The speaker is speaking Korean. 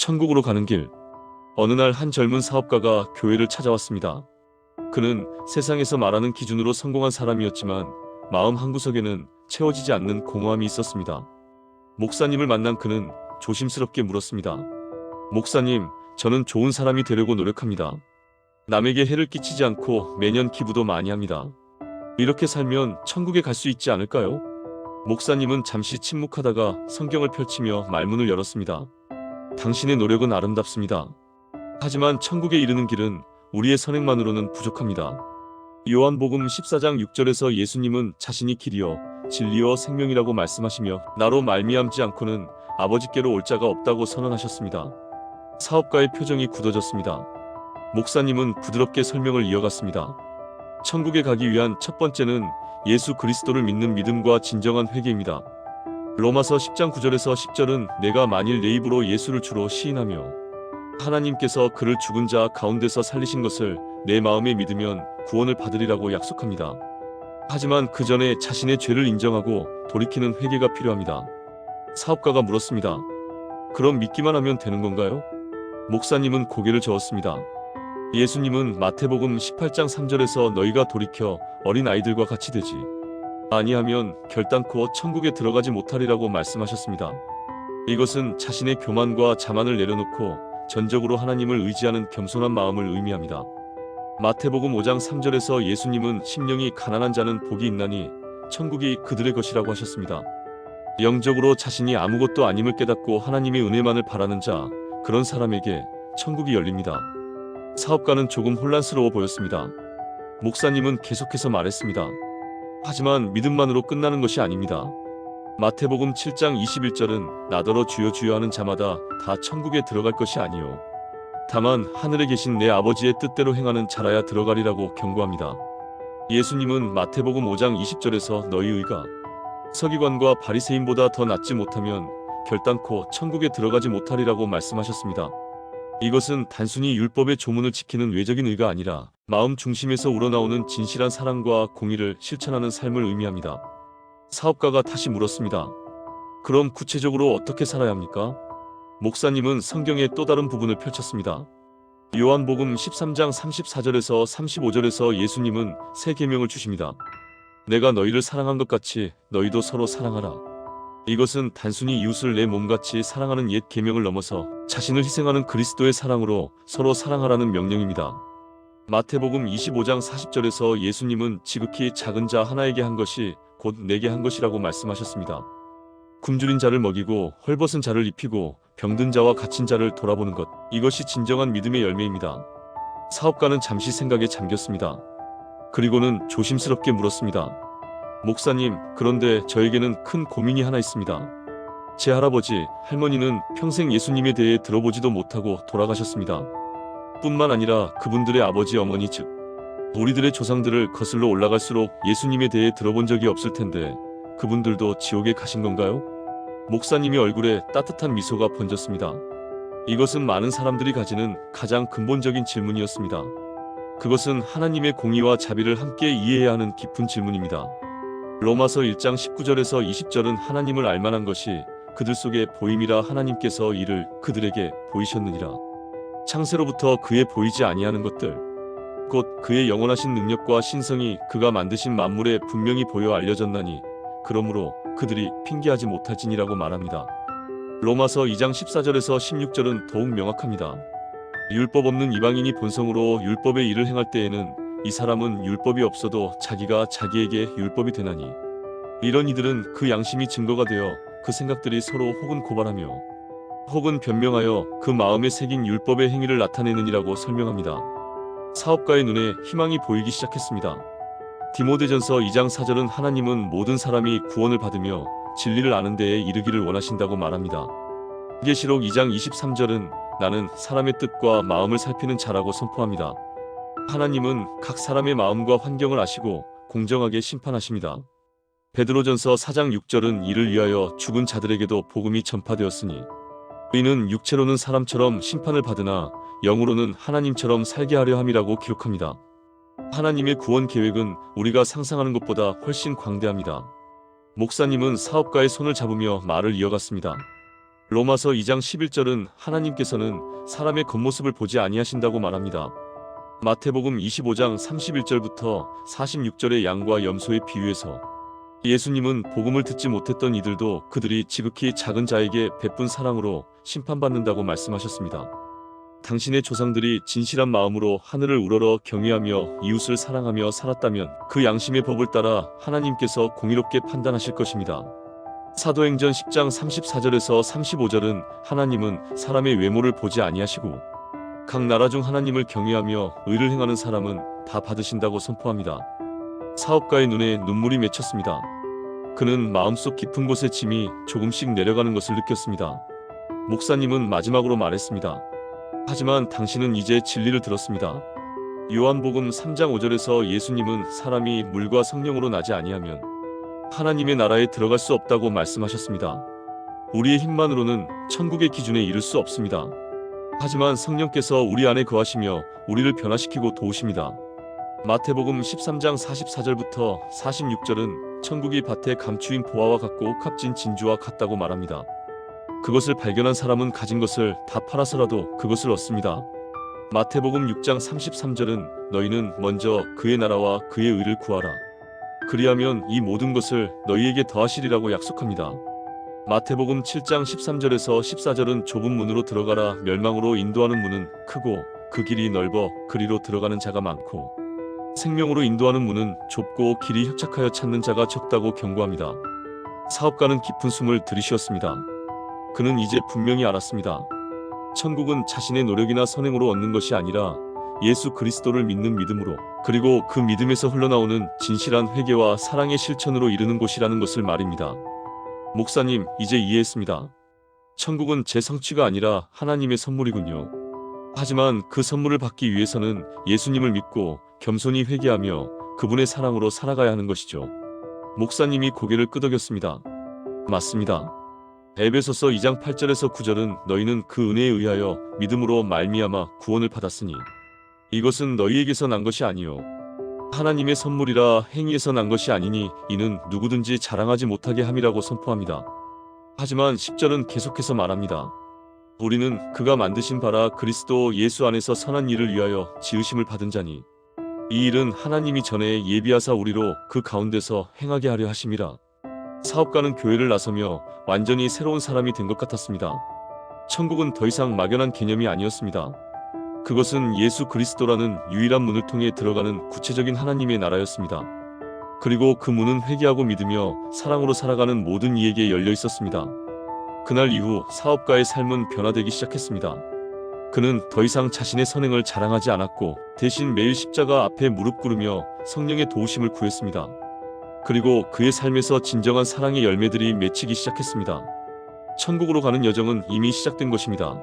천국으로 가는 길. 어느 날 한 젊은 사업가가 교회를 찾아왔습니다. 그는 세상에서 말하는 기준으로 성공한 사람이었지만 마음 한구석에는 채워지지 않는 공허함이 있었습니다. 목사님을 만난 그는 조심스럽게 물었습니다. 목사님, 저는 좋은 사람이 되려고 노력합니다. 남에게 해를 끼치지 않고 매년 기부도 많이 합니다. 이렇게 살면 천국에 갈 수 있지 않을까요? 목사님은 잠시 침묵하다가 성경을 펼치며 말문을 열었습니다. 당신의 노력은 아름답습니다. 하지만 천국에 이르는 길은 우리의 선행만으로는 부족합니다. 요한복음 14장 6절에서 예수님은 자신이 길이요 진리요 생명이라고 말씀하시며 나로 말미암지 않고는 아버지께로 올 자가 없다고 선언하셨습니다. 사업가의 표정이 굳어졌습니다. 목사님은 부드럽게 설명을 이어갔습니다. 천국에 가기 위한 첫 번째는 예수 그리스도를 믿는 믿음과 진정한 회개입니다. 로마서 10장 9절에서 10절은 내가 만일 내 입으로 예수를 주로 시인하며 하나님께서 그를 죽은 자 가운데서 살리신 것을 내 마음에 믿으면 구원을 받으리라고 약속합니다. 하지만 그 전에 자신의 죄를 인정하고 돌이키는 회개가 필요합니다. 사업가가 물었습니다. 그럼 믿기만 하면 되는 건가요? 목사님은 고개를 저었습니다. 예수님은 마태복음 18장 3절에서 너희가 돌이켜 어린 아이들과 같이 되지 아니하면 결단코 천국에 들어가지 못하리라고 말씀하셨습니다. 이것은 자신의 교만과 자만을 내려놓고 전적으로 하나님을 의지하는 겸손한 마음을 의미합니다. 마태복음 5장 3절에서 예수님은 심령이 가난한 자는 복이 있나니 천국이 그들의 것이라고 하셨습니다. 영적으로 자신이 아무것도 아님을 깨닫고 하나님의 은혜만을 바라는 자, 그런 사람에게 천국이 열립니다. 사업가는 조금 혼란스러워 보였습니다. 목사님은 계속해서 말했습니다. 하지만 믿음만으로 끝나는 것이 아닙니다. 마태복음 7장 21절은 나더러 주여 주여 하는 자마다 다 천국에 들어갈 것이 아니요. 다만 하늘에 계신 내 아버지의 뜻대로 행하는 자라야 들어가리라고 경고합니다. 예수님은 마태복음 5장 20절에서 너희 의가 서기관과 바리새인보다 더 낫지 못하면 결단코 천국에 들어가지 못하리라고 말씀하셨습니다. 이것은 단순히 율법의 조문을 지키는 외적인 의가 아니라 마음 중심에서 우러나오는 진실한 사랑과 공의를 실천하는 삶을 의미합니다. 사업가가 다시 물었습니다. 그럼 구체적으로 어떻게 살아야 합니까? 목사님은 성경의 또 다른 부분을 펼쳤습니다. 요한복음 13장 34절에서 35절에서 예수님은 새 계명을 주십니다. 내가 너희를 사랑한 것 같이 너희도 서로 사랑하라. 이것은 단순히 이웃을 내 몸같이 사랑하는 옛 계명을 넘어서 자신을 희생하는 그리스도의 사랑으로 서로 사랑하라는 명령입니다. 마태복음 25장 40절에서 예수님은 지극히 작은 자 하나에게 한 것이 곧 내게 한 것이라고 말씀하셨습니다. 굶주린 자를 먹이고 헐벗은 자를 입히고 병든 자와 갇힌 자를 돌아보는 것 이것이 진정한 믿음의 열매입니다. 사업가는 잠시 생각에 잠겼습니다. 그리고는 조심스럽게 물었습니다. 목사님, 그런데 저에게는 큰 고민이 하나 있습니다. 제 할아버지, 할머니는 평생 예수님에 대해 들어보지도 못하고 돌아가셨습니다. 뿐만 아니라 그분들의 아버지, 어머니 즉 우리들의 조상들을 거슬러 올라갈수록 예수님에 대해 들어본 적이 없을 텐데 그분들도 지옥에 가신 건가요? 목사님의 얼굴에 따뜻한 미소가 번졌습니다. 이것은 많은 사람들이 가지는 가장 근본적인 질문이었습니다. 그것은 하나님의 공의와 자비를 함께 이해해야 하는 깊은 질문입니다. 로마서 1장 19절에서 20절은 하나님을 알만한 것이 그들 속에 보임이라 하나님께서 이를 그들에게 보이셨느니라. 창세로부터 그의 보이지 아니하는 것들 곧 그의 영원하신 능력과 신성이 그가 만드신 만물에 분명히 보여 알려졌나니 그러므로 그들이 핑계하지 못할지니라고 말합니다. 로마서 2장 14절에서 16절은 더욱 명확합니다. 율법 없는 이방인이 본성으로 율법의 일을 행할 때에는 이 사람은 율법이 없어도 자기가 자기에게 율법이 되나니 이런 이들은 그 양심이 증거가 되어 그 생각들이 서로 혹은 고발하며 혹은 변명하여 그 마음에 새긴 율법의 행위를 나타내느니라고 설명합니다. 사업가의 눈에 희망이 보이기 시작했습니다. 디모데전서 2장 4절은 하나님은 모든 사람이 구원을 받으며 진리를 아는 데에 이르기를 원하신다고 말합니다. 계시록 2장 23절은 나는 사람의 뜻과 마음을 살피는 자라고 선포합니다. 하나님은 각 사람의 마음과 환경을 아시고 공정하게 심판하십니다. 베드로전서 4장 6절은 이를 위하여 죽은 자들에게도 복음이 전파되었으니 이는 육체로는 사람처럼 심판을 받으나 영으로는 하나님처럼 살게 하려 함이라고 기록합니다. 하나님의 구원 계획은 우리가 상상하는 것보다 훨씬 광대합니다. 목사님은 사업가의 손을 잡으며 말을 이어갔습니다. 로마서 2장 11절은 하나님께서는 사람의 겉모습을 보지 아니하신다고 말합니다. 마태복음 25장 31절부터 46절의 양과 염소의 비유에서 예수님은 복음을 듣지 못했던 이들도 그들이 지극히 작은 자에게 베푼 사랑으로 심판받는다고 말씀하셨습니다. 당신의 조상들이 진실한 마음으로 하늘을 우러러 경외하며 이웃을 사랑하며 살았다면 그 양심의 법을 따라 하나님께서 공의롭게 판단하실 것입니다. 사도행전 10장 34절에서 35절은 하나님은 사람의 외모를 보지 아니하시고 각 나라 중 하나님을 경외하며 의를 행하는 사람은 다 받으신다고 선포합니다. 사업가의 눈에 눈물이 맺혔습니다. 그는 마음속 깊은 곳에 짐이 조금씩 내려가는 것을 느꼈습니다. 목사님은 마지막으로 말했습니다. 하지만 당신은 이제 진리를 들었습니다. 요한복음 3장 5절에서 예수님은 사람이 물과 성령으로 나지 아니하면 하나님의 나라에 들어갈 수 없다고 말씀하셨습니다. 우리의 힘만으로는 천국의 기준에 이를 수 없습니다. 하지만 성령께서 우리 안에 거하시며 우리를 변화시키고 도우십니다. 마태복음 13장 44절부터 46절은 천국이 밭에 감추인 보화와 같고 값진 진주와 같다고 말합니다. 그것을 발견한 사람은 가진 것을 다 팔아서라도 그것을 얻습니다. 마태복음 6장 33절은 너희는 먼저 그의 나라와 그의 의를 구하라. 그리하면 이 모든 것을 너희에게 더하시리라고 약속합니다. 마태복음 7장 13절에서 14절은 좁은 문으로 들어가라 멸망으로 인도하는 문은 크고 그 길이 넓어 그리로 들어가는 자가 많고 생명으로 인도하는 문은 좁고 길이 협착하여 찾는 자가 적다고 경고합니다. 사업가는 깊은 숨을 들이쉬었습니다. 그는 이제 분명히 알았습니다. 천국은 자신의 노력이나 선행으로 얻는 것이 아니라 예수 그리스도를 믿는 믿음으로 그리고 그 믿음에서 흘러나오는 진실한 회개와 사랑의 실천으로 이르는 곳이라는 것을 말입니다. 목사님, 이제 이해했습니다. 천국은 제 성취가 아니라 하나님의 선물이군요. 하지만 그 선물을 받기 위해서는 예수님을 믿고 겸손히 회개하며 그분의 사랑으로 살아가야 하는 것이죠. 목사님이 고개를 끄덕였습니다. 맞습니다. 에베소서 2장 8절에서 9절은 너희는 그 은혜에 의하여 믿음으로 말미암아 구원을 받았으니 이것은 너희에게서 난 것이 아니요 하나님의 선물이라 행위에서 난 것이 아니니 이는 누구든지 자랑하지 못하게 함이라고 선포합니다. 하지만 10절은 계속해서 말합니다. 우리는 그가 만드신 바라 그리스도 예수 안에서 선한 일을 위하여 지으심을 받은 자니 이 일은 하나님이 전에 예비하사 우리로 그 가운데서 행하게 하려 하심이라. 사업가는 교회를 나서며 완전히 새로운 사람이 된 것 같았습니다. 천국은 더 이상 막연한 개념이 아니었습니다. 그것은 예수 그리스도라는 유일한 문을 통해 들어가는 구체적인 하나님의 나라였습니다. 그리고 그 문은 회개하고 믿으며 사랑으로 살아가는 모든 이에게 열려 있었습니다. 그날 이후 사업가의 삶은 변화되기 시작했습니다. 그는 더 이상 자신의 선행을 자랑하지 않았고 대신 매일 십자가 앞에 무릎 꿇으며 성령의 도우심을 구했습니다. 그리고 그의 삶에서 진정한 사랑의 열매들이 맺히기 시작했습니다. 천국으로 가는 여정은 이미 시작된 것입니다.